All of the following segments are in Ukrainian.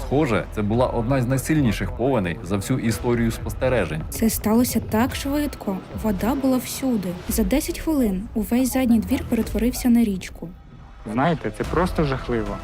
Схоже, це була одна з найсильніших повеней за всю історію спостережень. Це сталося так швидко. Вода була всюди. За 10 хвилин увесь задній двір перетворився на річку. Знаєте, це просто жахливо.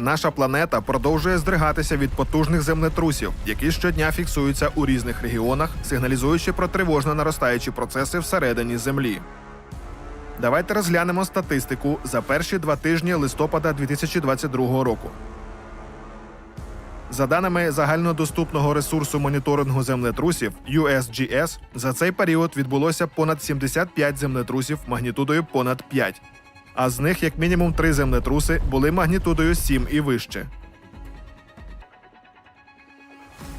Наша планета продовжує здригатися від потужних землетрусів, які щодня фіксуються у різних регіонах, сигналізуючи про тривожно наростаючі процеси всередині Землі. Давайте розглянемо статистику за перші два тижні листопада 2022 року. За даними загальнодоступного ресурсу моніторингу землетрусів USGS, за цей період відбулося понад 75 землетрусів магнітудою понад 5, а з них як мінімум три землетруси були магнітудою 7 і вище.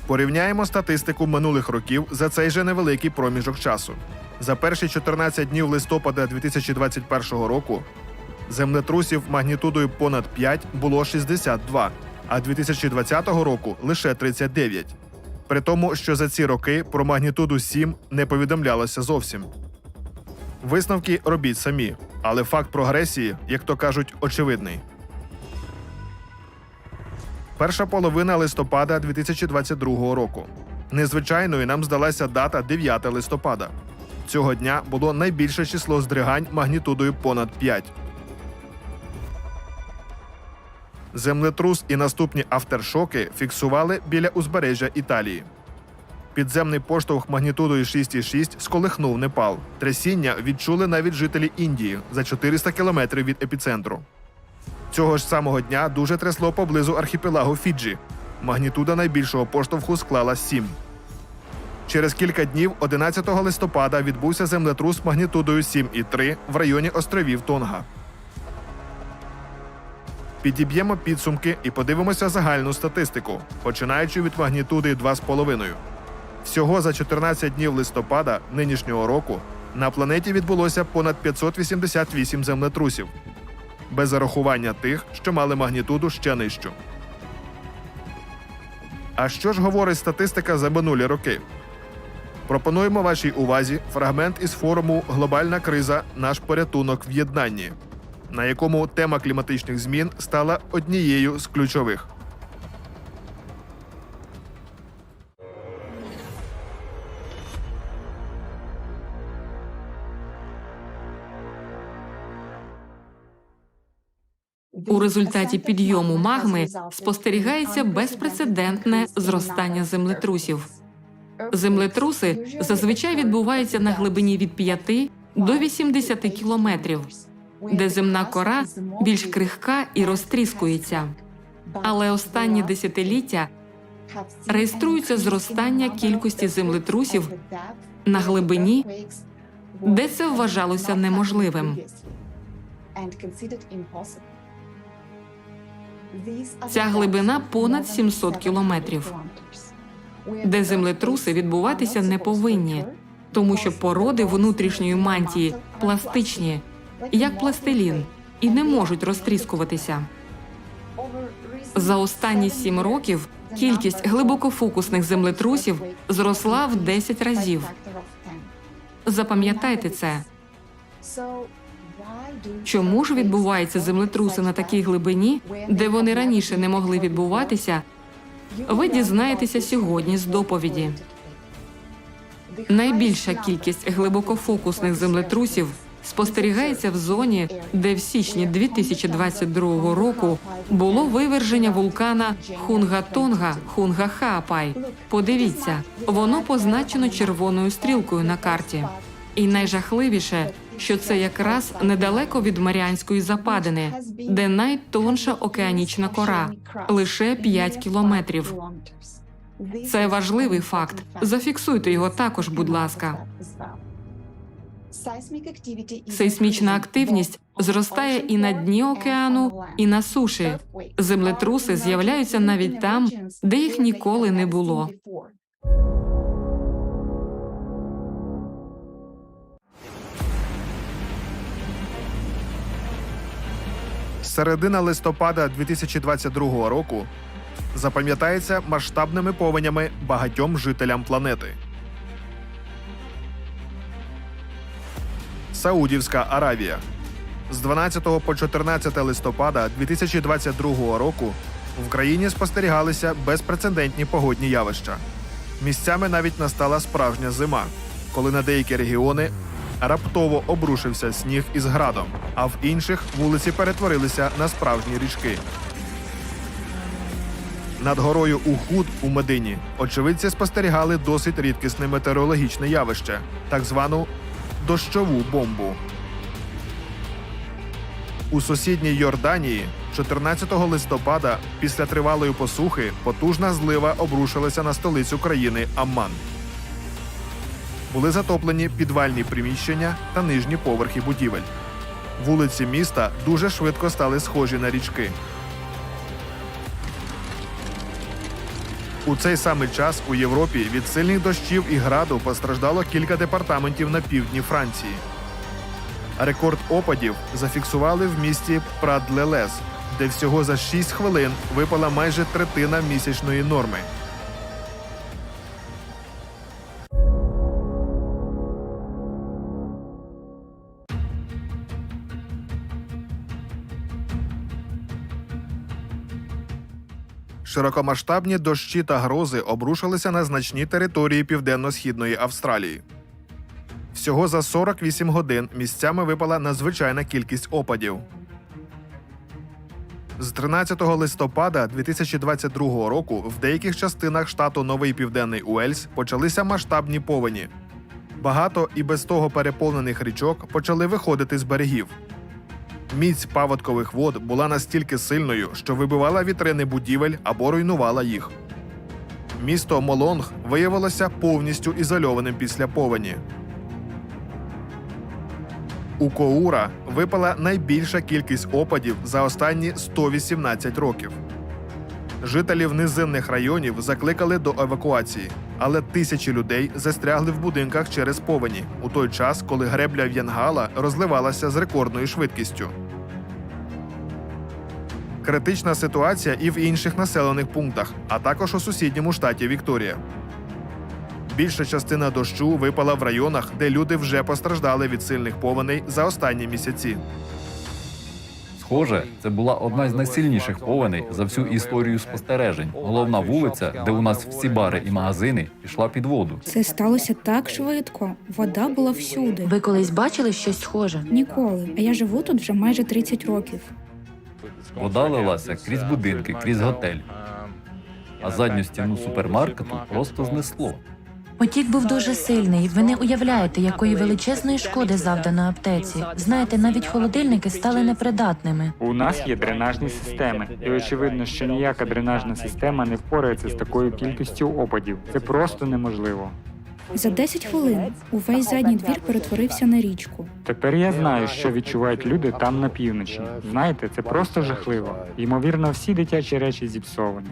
Порівняємо статистику минулих років за цей же невеликий проміжок часу. За перші 14 днів листопада 2021 року землетрусів магнітудою понад 5 було 62, а 2020 року лише 39. При тому, що за ці роки про магнітуду 7 не повідомлялося зовсім. Висновки робіть самі, але факт прогресії, як то кажуть, очевидний. Перша половина листопада 2022 року. Незвичайною нам здалася дата 9 листопада. Цього дня було найбільше число здригань магнітудою понад 5. Землетрус і наступні автершоки фіксували біля узбережжя Італії. Підземний поштовх магнітудою 6,6 сколихнув Непал. Трясіння відчули навіть жителі Індії за 400 кілометрів від епіцентру. Цього ж самого дня дуже трясло поблизу архіпелагу Фіджі. Магнітуда найбільшого поштовху склала 7. Через кілька днів, 11 листопада, відбувся землетрус магнітудою 7,3 в районі островів Тонга. Підіб'ємо підсумки і подивимося загальну статистику, починаючи від магнітуди 2,5. Всього за 14 днів листопада нинішнього року на планеті відбулося понад 588 землетрусів, без зарахування тих, що мали магнітуду ще нижчу. А що ж говорить статистика за минулі роки? Пропонуємо вашій увазі фрагмент із форуму Глобальна криза Наш порятунок в єднанні, на якому тема кліматичних змін стала однією з ключових. Результаті підйому магми спостерігається безпрецедентне зростання землетрусів. Землетруси зазвичай відбуваються на глибині від 5 до 80 кілометрів, де земна кора більш крихка і розтріскується. Але останні десятиліття реєструється зростання кількості землетрусів на глибині, де це вважалося неможливим. Ця глибина понад 700 кілометрів, де землетруси відбуватися не повинні, тому що породи внутрішньої мантії пластичні, як пластилін, і не можуть розтріскуватися. За останні сім років кількість глибокофокусних землетрусів зросла в 10 разів. Запам'ятайте це. Чому ж відбуваються землетруси на такій глибині, де вони раніше не могли відбуватися? Ви дізнаєтеся сьогодні з доповіді. Найбільша кількість глибокофокусних землетрусів спостерігається в зоні, де в січні 2022 року було виверження вулкана Хунгатонга Хунгахаапай. Подивіться, воно позначено червоною стрілкою на карті. І найжахливіше, що це якраз недалеко від Маріанської западини, де найтонша океанічна кора лише 5 кілометрів. Це важливий факт. Зафіксуйте його також, будь ласка. Сейсмічна активність зростає і на дні океану, і на суші. Землетруси з'являються навіть там, де їх ніколи не було. Середина листопада 2022 року запам'ятається масштабними повенями багатьом жителям планети. Саудівська Аравія з 12 по 14 листопада 2022 року в країні спостерігалися безпрецедентні погодні явища. Місцями навіть настала справжня зима, коли на деякі регіони раптово обрушився сніг із градом, а в інших вулиці перетворилися на справжні річки. Над горою Ухуд у Медині очевидці спостерігали досить рідкісне метеорологічне явище, так звану дощову бомбу. У сусідній Йорданії 14 листопада після тривалої посухи потужна злива обрушилася на столицю країни Амман. Були затоплені підвальні приміщення та нижні поверхи будівель. Вулиці міста дуже швидко стали схожі на річки. У цей самий час у Європі від сильних дощів і граду постраждало кілька департаментів на півдні Франції. Рекорд опадів зафіксували в місті Прадлелез, де всього за 6 хвилин випала майже третина місячної норми. Широкомасштабні дощі та грози обрушилися на значні території південно-східної Австралії. Всього за 48 годин місцями випала надзвичайна кількість опадів. З 13 листопада 2022 року в деяких частинах штату Новий Південний Уельс почалися масштабні повені. Багато і без того переповнених річок почали виходити з берегів. Міць паводкових вод була настільки сильною, що вибивала вітрини будівель або руйнувала їх. Місто Молонг виявилося повністю ізольованим після повені. У Коура випала найбільша кількість опадів за останні 118 років. Жителів низинних районів закликали до евакуації, але тисячі людей застрягли в будинках через повені у той час, коли гребля В'янгала розливалася з рекордною швидкістю. Критична ситуація і в інших населених пунктах, а також у сусідньому штаті Вікторія. Більша частина дощу випала в районах, де люди вже постраждали від сильних повеней за останні місяці. Схоже, це була одна з найсильніших повеней за всю історію спостережень. Головна вулиця, де у нас всі бари і магазини, пішла під воду. Це сталося так швидко. Вода була всюди. Ви колись бачили щось схоже? Ніколи. А я живу тут вже майже 30 років. Вода лилася крізь будинки, крізь готель, а задню стіну супермаркету просто знесло. Потік був дуже сильний. Ви не уявляєте, якої величезної шкоди завдано аптеці. Знаєте, навіть холодильники стали непридатними. У нас є дренажні системи, і очевидно, що ніяка дренажна система не впорається з такою кількістю опадів. Це просто неможливо. За 10 хвилин увесь задній двір перетворився на річку. Тепер я знаю, що відчувають люди там на півночі. Знаєте, це просто жахливо. Ймовірно, всі дитячі речі зіпсовані.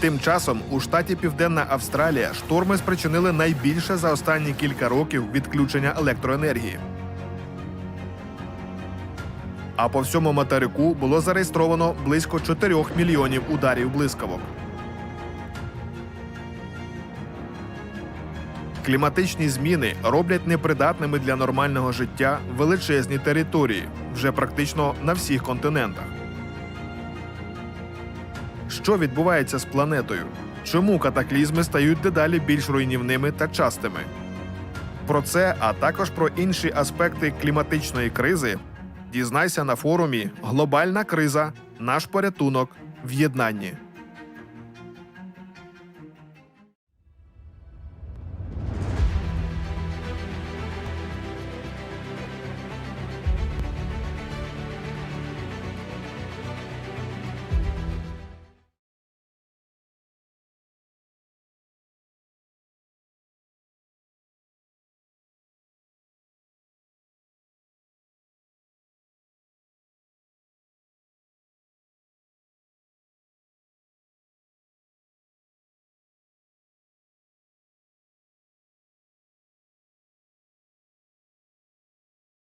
Тим часом у штаті Південна Австралія шторми спричинили найбільше за останні кілька років відключення електроенергії. А по всьому материку було зареєстровано близько 4 мільйонів ударів блискавок. Кліматичні зміни роблять непридатними для нормального життя величезні території вже практично на всіх континентах. Що відбувається з планетою? Чому катаклізми стають дедалі більш руйнівними та частими? Про це, а також про інші аспекти кліматичної кризи дізнайся на форумі Глобальна криза. Наш порятунок в єднанні.